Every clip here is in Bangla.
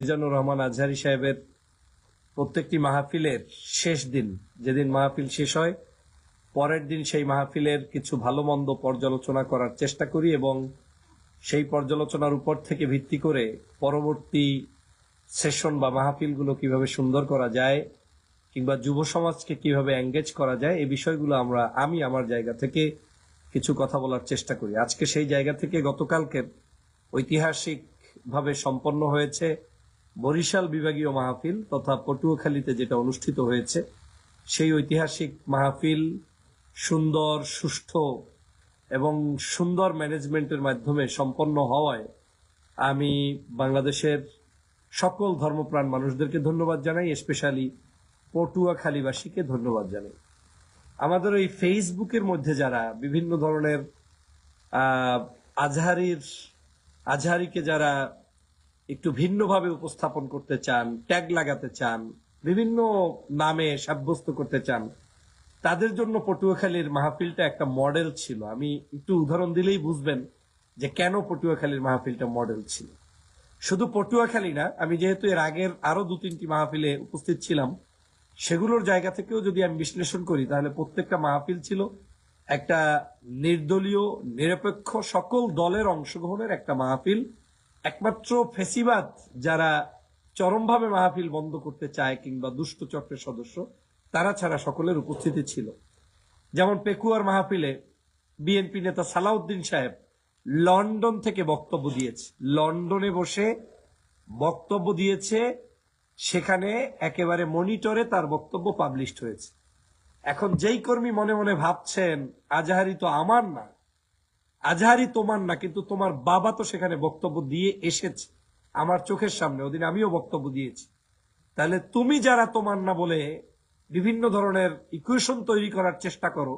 মিজানুর রহমান আজহারি সাহেবের প্রত্যেকটি মাহফিলের শেষ দিন, যেদিন মাহফিল শেষ হয়, পরের দিন সেই মাহফিলের কিছু ভালো মন্দ পর্যালোচনা করার চেষ্টা করি এবং সেই পর্যালোচনার উপর থেকে ভিত্তি করে পরবর্তী সেশন বা মাহফিলগুলো কীভাবে সুন্দর করা যায় কিংবা যুব সমাজকে কীভাবে এঙ্গেজ করা যায়, এই বিষয়গুলো আমরা, আমি আমার জায়গা থেকে কিছু কথা বলার চেষ্টা করি। আজকে সেই জায়গা থেকে গতকালকের ঐতিহাসিকভাবে সম্পন্ন হয়েছে বরিশাল বিভাগীয় মাহফিল তথা পটুয়াখালীতে যেটা অনুষ্ঠিত হয়েছে, সেই ঐতিহাসিক মাহফিল সুন্দর, সুষ্ঠু এবং সুন্দর ম্যানেজমেন্টের মাধ্যমে সম্পন্ন হওয়ায় আমি বাংলাদেশের সকল ধর্মপ্রাণ মানুষদেরকে ধন্যবাদ জানাই স্পেশালি পটুয়াখালীবাসীকে ধন্যবাদ জানাই। আমাদের ওই ফেসবুকের মধ্যে যারা বিভিন্ন ধরনের আজহারির, আজহারিকে যারা একটু ভিন্নভাবে উপস্থাপন করতে চান ট্যাগ লাগাতে চান, বিভিন্ন নামে সাব্যস্ত করতে চান, তাদের জন্য পটুয়াখালীর মাহফিলটা একটা মডেল ছিল। আমি একটু উদাহরণ দিলেই বুঝবেন যে কেন পটুয়াখালীর মাহফিলটা মডেল ছিল। শুধু পটুয়াখালী না, আমি যেহেতু এর আগের আরও দু তিনটি মাহফিলে উপস্থিত ছিলাম, সেগুলোর জায়গা থেকেও যদি আমি বিশ্লেষণ করি, তাহলে প্রত্যেকটা মাহফিল ছিল একটা নির্দলীয়, নিরপেক্ষ সকল দলের অংশগ্রহণের একটা মাহফিল। একমাত্র ফেসিবাদ যারা চরমভাবে মাহফিল বন্ধ করতে চায় কিংবা দুষ্ট চক্রের সদস্য, তারা ছাড়া সকলের উপস্থিতি ছিল। যেমন পেকুয়ার মাহফিলে বিএনপি নেতা সালাউদ্দিন সাহেব লন্ডন থেকে বক্তব্য দিয়েছে। লন্ডনে বসে বক্তব্য দিয়েছে, সেখানে একেবারে মনিটরে তার বক্তব্য পাবলিশড হয়েছে। এখন যেই কর্মী মনে মনে ভাবছেন, আজাহারি তো আমার না আজহারি তোমার না, কিন্তু তোমার বাবা তো সেখানে বক্তব্য দিয়ে এসেছে আমার চোখের সামনে। ওদিন আমিও বক্তব্য দিয়েছি। তাহলে তুমি যারা তোমার না বলে বিভিন্ন ধরনের ইকুয়েশন তৈরি করার চেষ্টা করো,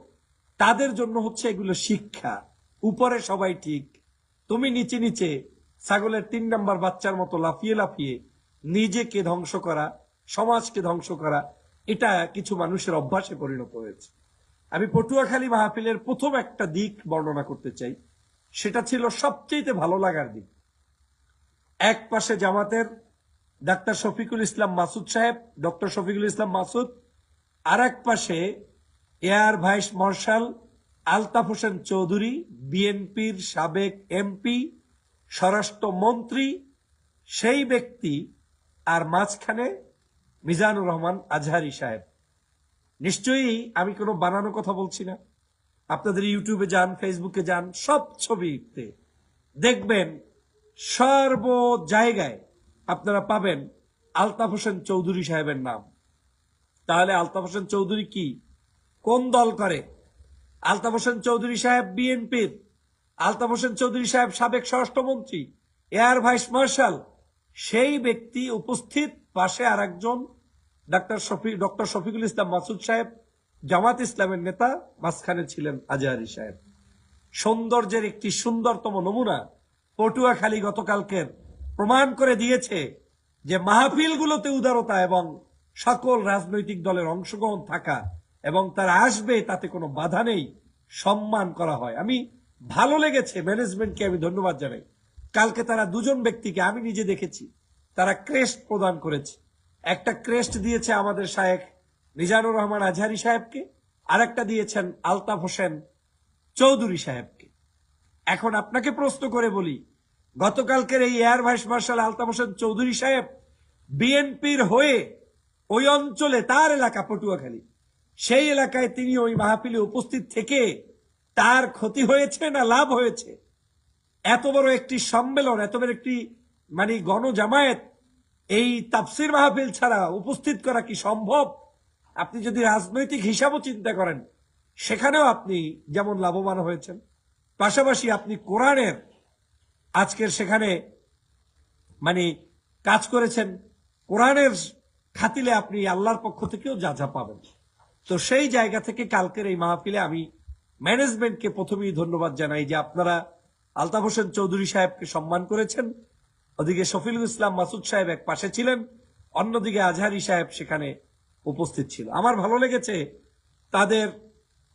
তাদের জন্য হচ্ছে এগুলো শিক্ষা। উপরে সবাই ঠিক। তুমি নিচে নিচে ছাগলের তিন নাম্বার বাচ্চার মতো লাফিয়ে লাফিয়ে নিজেকে ধ্বংস করা, সমাজকে ধ্বংস করা, এটা কিছু মানুষের অভ্যাসে পরিণত হয়েছে। আমি পটুয়াখালী মাহফিলের প্রথম একটা দিক বর্ণনা করতে চাই। সেটা ছিল সবচেয়ে ভালো লাগার দিক। এক পাশে জামাতের ডাক্তার শফিকুল ইসলাম মাসুদ সাহেব, ডক্টর শফিকুল ইসলাম মাসুদ আর এক পাশে air vice marshal Altaf Hossain Chowdhury, বিএনপির সাবেক এমপি, স্বরাষ্ট্র মন্ত্রী, সেই ব্যক্তি, আর মাঝখানে মিজানুর রহমান আজহারি সাহেব। নিশ্চয়ই আমি কোনো বানানো কথা বলছি না। আপনাদের ইউটিউবে যান, ফেসবুকে যান, সব ছবিতে দেখবেন সর্ব জায়গায় আপনারা পাবেন আলতাফ হোসেন চৌধুরী সাহেবের নাম। তাহলে আলতাফ হোসেন চৌধুরী কি? কোন দল করে? আলতাফ হোসেন চৌধুরী সাহেব বিএনপির। আলতাফ হোসেন চৌধুরী সাহেব সাবেক স্বরাষ্ট্রমন্ত্রী, এয়ার ভাইস মার্শাল। সেই ব্যক্তি উপস্থিত পাশে আর একজন ডাক্তার শফি, ডক্টর শফিকুল ইসলাম মাসুদ সাহেব, জামাত ইসলামের নেতা, মাঝখানে ছিলেন আজহারি সাহেব। সৌন্দর্যের একটি সুন্দরতম নমুনা পটুয়াখালী গতকালকের প্রমাণ করে দিয়েছে যে মাহফিলগুলোতে উদারতা এবং সকল রাজনৈতিক দলের অংশগ্রহণ থাকা এবং তারা আসবে তাতে কোনো বাধা নেই, সম্মান করা হয়। আমি ভালো লেগেছে ম্যানেজমেন্টকে আমি ধন্যবাদ জানাই। কালকে তারা দুজন ব্যক্তিকে আমি নিজে দেখেছি, তারা ক্রেস্ট প্রদান করেছে। একটা ক্রেস্ট দিয়েছে আমাদের শায়েখ মিজানুর রহমান আজহারি সাহেবকে, আরেকটা দিয়েছেন আলতাফ হোসেন চৌধুরী সাহেবকে। এখন আপনাকে প্রশ্ন করে বলি, গতকালকের এই air vice marshal Altaf Hossain Chowdhury সাহেব বিএনপির হয়ে ওই অঞ্চলে তার এলাকা পটুয়াখালী, সেই এলাকায় তিনি ওই মাহফিলে উপস্থিত থেকে তার ক্ষতি হয়েছে না লাভ হয়েছে? এত বড় একটি সম্মেলন, এত বড় একটি মানে গণজামায়াত এই তাফসির মাহফিল ছাড়া উপস্থিত করা কি সম্ভব? আপনি যদি রাজনৈতিক হিসাবও চিন্তা করেন, সেখানেও আপনি যেমন লাভবান হয়েছেন। পাশাপাশি আপনি কোরআনের আজকের সেখানে মানে কাজ করেছেন, কোরআনের খাতিলে আপনি আল্লাহর পক্ষ থেকেও যা যা পাবেন। তো সেই জায়গা থেকে কালকের এই মাহফিলে আমি ম্যানেজমেন্টকে প্রথমেই ধন্যবাদ জানাই যে আপনারা আলতাফ হোসেন চৌধুরী সাহেবকে সম্মান করেছেন। ওদিকে শফিলুল ইসলাম মাসুদ সাহেব এক পাশে ছিলেন, অন্যদিকে আজহারি সাহেব সেখানে উপস্থিত ছিল। আমার ভালো লেগেছে তাদের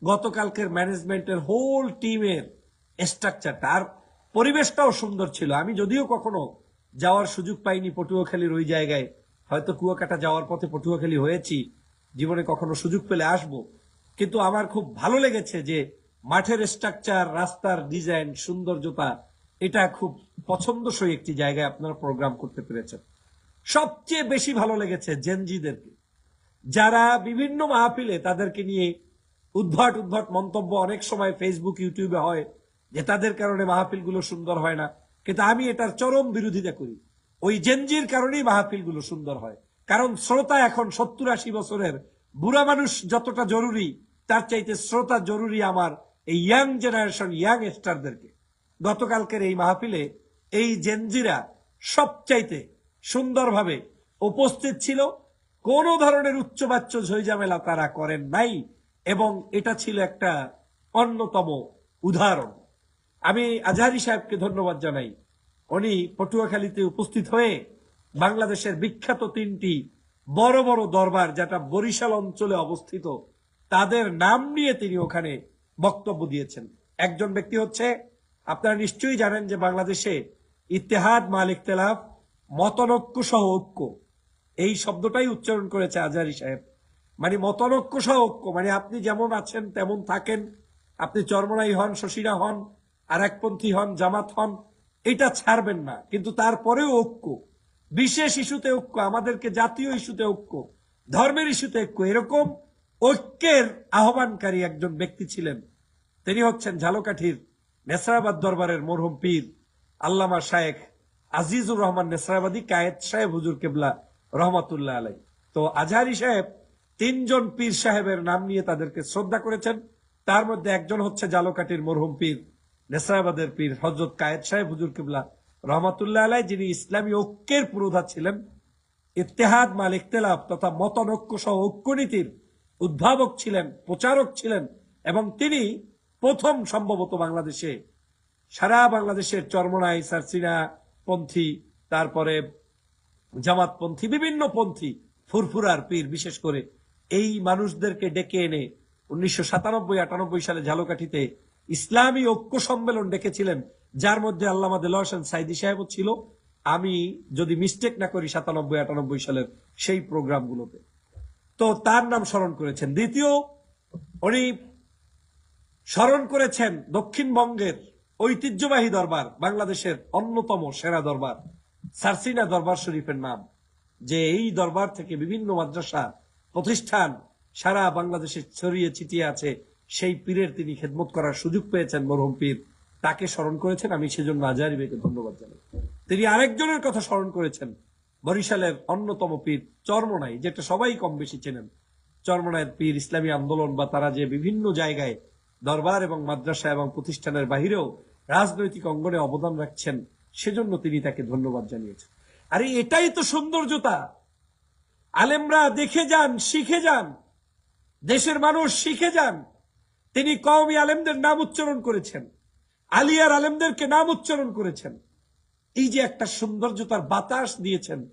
গতকালকের ম্যানেজমেন্টের হোল টিমের স্ট্রাকচারটা আর পরিবেশটাও সুন্দর ছিল। আমি যদিও কখনো যাওয়ার সুযোগ পাইনি পটুয়াখালীর ওই জায়গায়। হয়তো কুয়াকাটা যাওয়ার পথে পটুয়াখালী হয়েছি, জীবনে কখনো সুযোগ পেলে আসব। কিন্তু আমার খুব ভালো লেগেছে যে মাঠের স্ট্রাকচার রাস্তার ডিজাইন সৌন্দর্যতা এটা খুব পছন্দসই একটি জায়গায় আপনারা প্রোগ্রাম করতে পেরেছেন। সবচেয়ে বেশি ভালো লেগেছে জেনজিদেরকে যারা বিভিন্ন মাহফিলে তাদেরকে নিয়ে উদ্ভট উদ্ভট মন্তব্য অনেক সময় ফেসবুক ইউটিউবে হয় যে তাদের কারণে মাহফিলগুলো সুন্দর হয় না। কিন্তু আমি এটার চরম বিরোধিতা করি। ওই জেনজির কারণেই মাহফিলগুলো সুন্দর হয়। কারণ শ্রোতা এখন সত্তর আশি বছরের বুড়া মানুষ যতটা জরুরি, তার চাইতে শ্রোতা জরুরি আমার এই ইয়াং জেনারেশন ইয়াং স্টারদেরকে গতকালকের এই মাহফিলে এই জেনজিরা সবচাইতে সুন্দরভাবে উপস্থিত ছিল। কোন ধরনের উচ্চবাচ্য ঝইঝামেলা তারা করেন নাই এবং এটা ছিল একটা অন্যতম উদাহরণ। আমি আজহারি সাহেবকে ধন্যবাদ জানাই। উনি পটুয়াখালীতে উপস্থিত হয়ে বাংলাদেশের বিখ্যাত তিনটি বড় বড় দরবার, যেটা বরিশাল অঞ্চলে অবস্থিত, তাদের নাম নিয়ে তিনি ওখানে বক্তব্য দিয়েছেন। একজন ব্যক্তি হচ্ছে আপনারা নিশ্চয়ই জানেন যে বাংলাদেশে ইত্তেহাদ মালিক তেলাফ মতনৈক্য সহ ঐক্য। এই শব্দটাই উচ্চারণ করেছে আজারি সাহেব। মানে মতনৈক্য সহ ঐক্য। মানে আপনি যেমন আছেন, তেমন থাকেন। আপনি চরমনাই হন, শশীরা হন আর একপন্থী হন, জামাত হন, এটা ছাড়বেন না। কিন্তু তারপরেও ঐক্য। বিশেষ ইস্যুতে ঐক্য, আমাদেরকে জাতীয় ইস্যুতে ঐক্য, ধর্মের ইস্যুতে ঐক্য। এরকম ঐক্যের আহ্বানকারী একজন ব্যক্তি ছিলেন। তিনি হচ্ছেন ঝালকাঠির নেসরাবাদ দরবারের মরহুম পীর আল্লামা শায়েখ আজিজুর রহমান নেসরাবাদী কায়েদ সাহেব হুজুর কেবলা রহমাতুল্লাহ আলাই। তো আজহারি সাহেব তিনজন পীর সাহেবের নাম নিয়ে তাদেরকে শ্রদ্ধা করেছেন। তার মধ্যে একজন হচ্ছে জালকাটির মরহুম পীর, নেসরাবাদের পীর হজরত কায়েদ সাহেব হুজুর কিবলা রহমাতুল্লাহ আলাই, যিনি ইসলামী ঐক্যের পুরোধা ছিলেন। ইত্তেহাদ মাল ইখতলাফ তথা মতনৈক্য সহ ঐক্যনীতির উদ্ভাবক ছিলেন, প্রচারক ছিলেন এবং তিনি প্রথম সম্ভবত বাংলাদেশে, সারা বাংলাদেশের চরমনাই, সারসিনা পন্থী, তারপরে জামাতপন্থী বিভিন্ন পন্থী, ফুরফুরার পীর, বিশেষ করে এই মানুষদেরকে ডেকে এনে উনিশশো সাতানব্বই, আটানব্বই সালে ঝালকাঠিতে ইসলামী ঐক্য সম্মেলন ডেকেছিলেন, যার মধ্যে আল্লামা দেল হোসেন সাইদি সাহেবও ছিল। আমি যদি মিস্টেক না করি সাতানব্বই, আটানব্বই সালের সেই প্রোগ্রামগুলোতে। তো তার নাম স্মরণ করেছেন। দ্বিতীয়, উনি স্মরণ করেছেন দক্ষিণবঙ্গের ঐতিহ্যবাহী দরবার, বাংলাদেশের অন্যতম সেরা দরবার, সারসিনা দরবার শরীফের নাম, যে এই দরবার থেকে বিভিন্ন মাদ্রাসা, প্রতিষ্ঠান সারা বাংলাদেশে ছড়িয়ে ছিটিয়ে আছে। সেই পীরের তিনি খেদমত করার সুযোগ পেয়েছেন মরহুম পীর। তাকে স্মরণ করেছেন, আমি সেজন্য আজারিবেকে ধন্যবাদ জানাই। তিনি আরেকজনের কথা স্মরণ করেছেন, বরিশালের অন্যতম পীর চরমনাই, যেটা সবাই কম বেশি চেনেন। চরমনায়ের পীর ইসলামী আন্দোলন বা তারা যে বিভিন্ন জায়গায় দরবার এবং মাদ্রাসা এবং প্রতিষ্ঠানের বাহিরেও রাজনৈতিক অঙ্গনে অবদান রাখছেন, সেজন্য তিনি তাকে ধন্যবাদ জানিয়েছেন। আরে, এটাই তো সৌন্দর্যতা। আলেমরা দেখে যান, শিখে যান। দেশের মানুষ শিখে যান। তিনি কওমি আলেমদের নাম উচ্চারণ করেছেন। আলিয়ার আলেমদেরকে নাম উচ্চারণ করেছেন। এই যে একটা সৌন্দর্যতার বাতাস দিয়েছেন,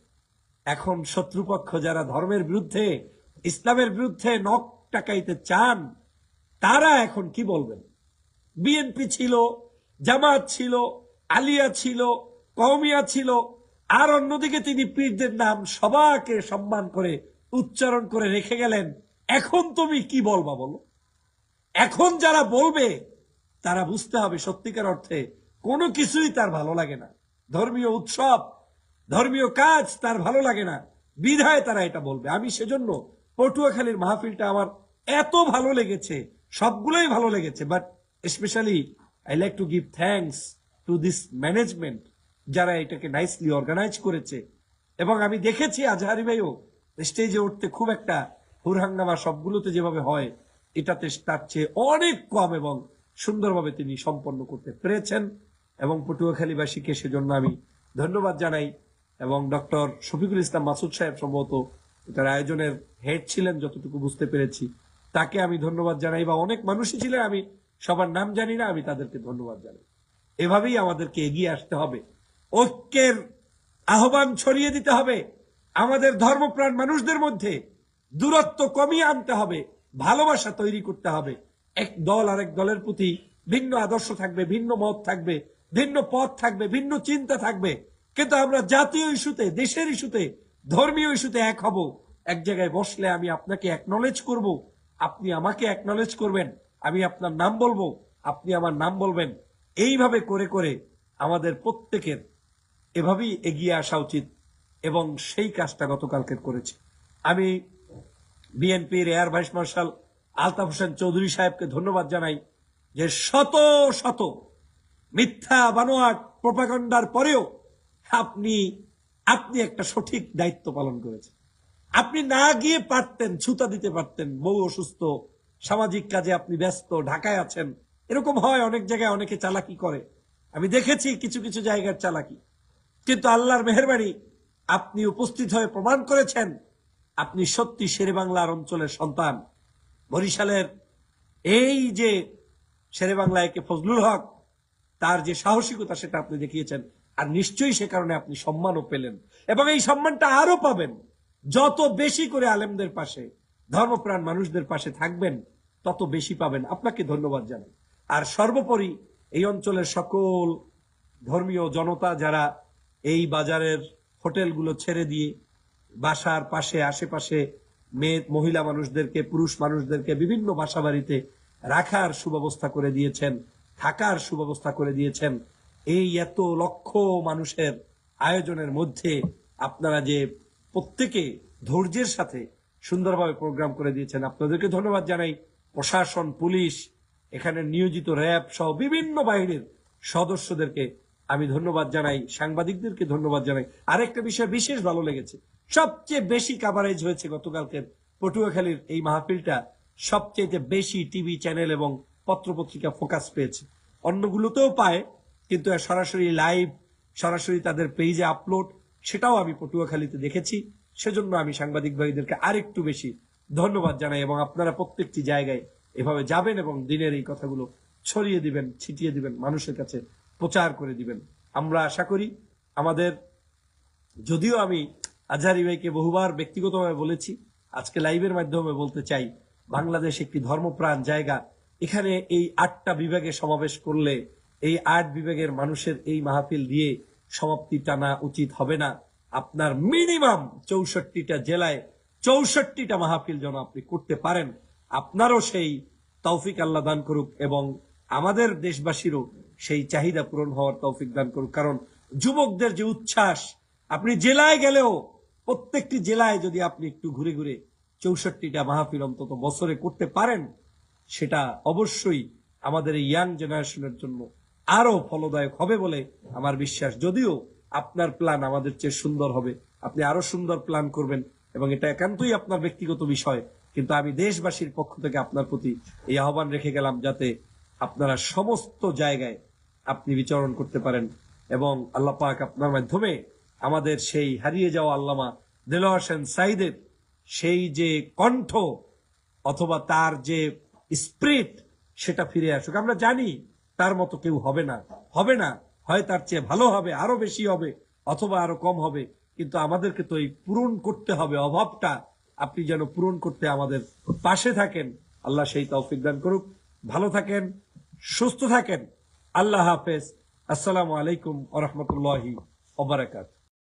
এখন শত্রুপক্ষ যারা ধর্মের বিরুদ্ধে, ইসলামের বিরুদ্ধে নখ টাকাইতে চান তারা এখন কি বলবেন? বিএনপি ছিল, জামাত ছিল, আলিয়া ছিল কৌমিয়া ছিল, আর অন্যদিকে তিনি পীরদের নাম সবাকে সম্মান করে উচ্চারণ করে রেখে গেলেন। এখন তুমি কি বলবা বলো? এখন যারা বলবে, তারা বুঝতে হবে সত্যিকার অর্থে কোনো কিছুই তার ভালো লাগে না। ধর্মীয় উৎসব, ধর্মীয় কাজ তার ভালো লাগে না। বিধায় তারা এটা বলবে। আমি সেজন্য পটুয়াখালীর মাহফিলটা আমার এত ভালো লেগেছে সবগুলোই ভালো লেগেছে but specially I like to give thanks to this management যারা এটাকে নাইসলি অর্গানাইজ করেছে। এবং আমি দেখেছি আজহারি ভাইও স্টেজে উঠতে খুব একটা হুরহাঙ্গামা সবগুলোতে যেভাবে হয়, এটাতে তার চেয়ে অনেক কম এবং সুন্দরভাবে তিনি সম্পন্ন করতে পেরেছেন। এবং পটুয়াখালীবাসীকে সেজন্য আমি ধন্যবাদ জানাই। এবং ডক্টর শফিকুল ইসলাম মাসুদ সাহেব সম্ভবত এটার আয়োজনের হেড ছিলেন, যতটুকু বুঝতে পেরেছি। তাকে আমি ধন্যবাদ জানাই, বা অনেক মানুষই ছিলেন, আমি সবার নাম জানি না, আমি তাদেরকে ধন্যবাদ জানাই। এভাবেই আমাদেরকে এগিয়ে আসতে হবে। ঐক্যের আহ্বান ছড়িয়ে দিতে হবে। আমাদের ধর্মপ্রাণ মানুষদের মধ্যে দূরত্ব কমিয়ে আনতে হবে। ভালোবাসা তৈরি করতে হবে। এক দল আরেক দলের প্রতি ভিন্ন আদর্শ থাকবে, ভিন্ন মত থাকবে, ভিন্ন পথ থাকবে, ভিন্ন চিন্তা থাকবে। কিন্তু আমরা জাতীয় ইস্যুতে, দেশের ইস্যুতে, ধর্মীয় ইস্যুতে এক হব। এক জায়গায় বসলে আমি আপনাকে একনলেজ করব। আপনি আমাকে একনলেজ করবেন। আমি আপনার নাম বলব। আপনি আমার নাম বলবেন। এইভাবে করে করে আমাদের প্রত্যেকের এভাবেই এগিয়ে আসা উচিত এবং সেই কাজটা গতকালকে করেছে। আমি বিএনপির air vice marshal Altaf Hossain Chowdhury সাহেবকে ধন্যবাদ জানাই যে শত শত মিথ্যা, বানোয়াট, প্রপাগন্ডার পরেও আপনি আপনি একটা সঠিক দায়িত্ব পালন করেছেন। আপনি না গিয়ে পারতেন ছুতা দিতে পারতেন, বউ অসুস্থ, সামাজিক কাজে আপনি ব্যস্ত, ঢাকায় আছেন, এরকম হয় অনেক জায়গায় অনেকে চালাকি করে। আমি দেখেছি কিছু কিছু জায়গার চালাকি। কিন্তু আল্লাহর মেহরবানি, আপনি উপস্থিত হয়ে প্রমাণ করেছেন, আপনি সত্যি শেরে বাংলার অঞ্চলের সন্তান। বরিশালের এই যে শেরে বাংলা একে ফজলুল হক, তার যে সাহসিকতা সেটা আপনি দেখিয়েছেন, আর নিশ্চয়ই সে কারণে আপনি সম্মানও পেলেন, এবং এই সম্মানটা আরও পাবেন। যত বেশি করে আলেমদের পাশে, ধর্মপ্রাণ মানুষদের পাশে থাকবেন, তত বেশি পাবেন। আপনাকে ধন্যবাদ জানাই। আর সর্বোপরি এই অঞ্চলের সকল ধর্মীয় জনতা যারা এই বাজারের হোটেলগুলো ছেড়ে দিয়ে বাসার পাশে, আশেপাশে মেয়ে মহিলা মানুষদেরকে, পুরুষ মানুষদেরকে বিভিন্ন বাসা বাড়িতে রাখার সুব্যবস্থা করে দিয়েছেন, থাকার সুব্যবস্থা করে দিয়েছেন। এই এত লক্ষ মানুষের আয়োজনের মধ্যে আপনারা যে প্রত্যেকে ধৈর্যের সাথে সুন্দরভাবে প্রোগ্রাম করে দিয়েছেন। আপনাদেরকে ধন্যবাদ জানাই। প্রশাসন, পুলিশ, এখানে নিয়োজিত র্যাব সহ বিভিন্ন বাহিনীর সদস্যদেরকে আমি ধন্যবাদ জানাই। সাংবাদিকদেরকে ধন্যবাদ জানাই। আরেকটা বিষয় বিশেষ ভালো লেগেছে। সবচেয়ে বেশি কাভারেজ হয়েছে গতকালকের পটুয়াখালীর এই মাহফিলটা। সবচেয়ে বেশি টিভি চ্যানেল এবং পত্রপত্রিকা ফোকাস পেয়েছে। অন্যগুলোতেও পায়, কিন্তু সরাসরি লাইভ সরাসরি তাদের পেজে আপলোড সেটাও আমি পটুয়াখালীতে দেখেছি। সেজন্য আমি সাংবাদিক ভাইদেরকে আরেকটু বেশি ধন্যবাদ জানাই এবং আপনারা প্রত্যেকটি জায়গায় এভাবে যাবেন এবং দিনের এই কথাগুলো ছড়িয়ে দিবেন, ছিটিয়ে দিবেন, মানুষের কাছে প্রচার করে দিবেন। আমরা আশা করি আমাদের, যদিও আমি আজহারি ভাইকে বহুবার ব্যক্তিগতভাবে বলেছি, আজকে লাইভের মাধ্যমে বলতে চাই, বাংলাদেশ একটি ধর্মপ্রাণ জায়গা। এখানে এই আটটা বিভাগে সমাবেশ করলে, এই আট বিভাগের মানুষের এই মাহফিল দিয়ে সমাপ্তি টানা উচিত হবে না। আপনার মিনিমাম চৌষট্টিটা জেলায় চৌষট্টিটা মাহফিল যেন আপনি করতে পারেন, আপনারও সেই তৌফিক আল্লাহ দান করুক এবং আমাদের দেশবাসীরও সেই চাহিদা পূরণ হওয়ার তৌফিক দান করুক। কারণ যুবকদের যে উচ্ছ্বাস, আপনি জেলায় গেলেও প্রত্যেকটি জেলায় যদি আপনি একটু ঘুরে ঘুরে চৌষট্টিটা মাহফিল অন্তত বছরে করতে পারেন, সেটা অবশ্যই আমাদের ইয়াং জেনারেশনের জন্য আরও ফলদায়ক হবে বলে আমার বিশ্বাস। যদিও আপনার প্ল্যান আমাদের চেয়ে সুন্দর হবে। আপনি আরও সুন্দর প্ল্যান করবেন এবং এটা একান্তই আপনার ব্যক্তিগত বিষয়। কিন্তু আমি দেশবাসীর পক্ষ থেকে আপনার প্রতি এই আহ্বান রেখে গেলাম যাতে আপনারা সমস্ত জায়গায় আপনি বিচরণ করতে পারেন এবং আল্লাহ পাক আপনার মাধ্যমে আমাদের সেই হারিয়ে যাওয়া আল্লামা দেলোয়ার হোসেন সাইদের সেই যে কণ্ঠ অথবা তার যে স্প্রিট, সেটা ফিরে আসুক। আমরা জানি তার মতো কেউ হবে না। হবে না, হয় তার চেয়ে ভালো হবে, আরও বেশি হবে, অথবা আরও কম হবে। কিন্তু আমাদেরকে তো এই পূরণ করতে হবে, অভাবটা আপনি যেন পূরণ করতে আমাদের পাশে থাকেন। আল্লাহ সেই তৌফিক দান করুক। ভালো থাকেন, সুস্থ থাকেন। আল্লাহ হাফেজ। আসসালামু আলাইকুম ওরহমতুল্লাহি ওবরাকাত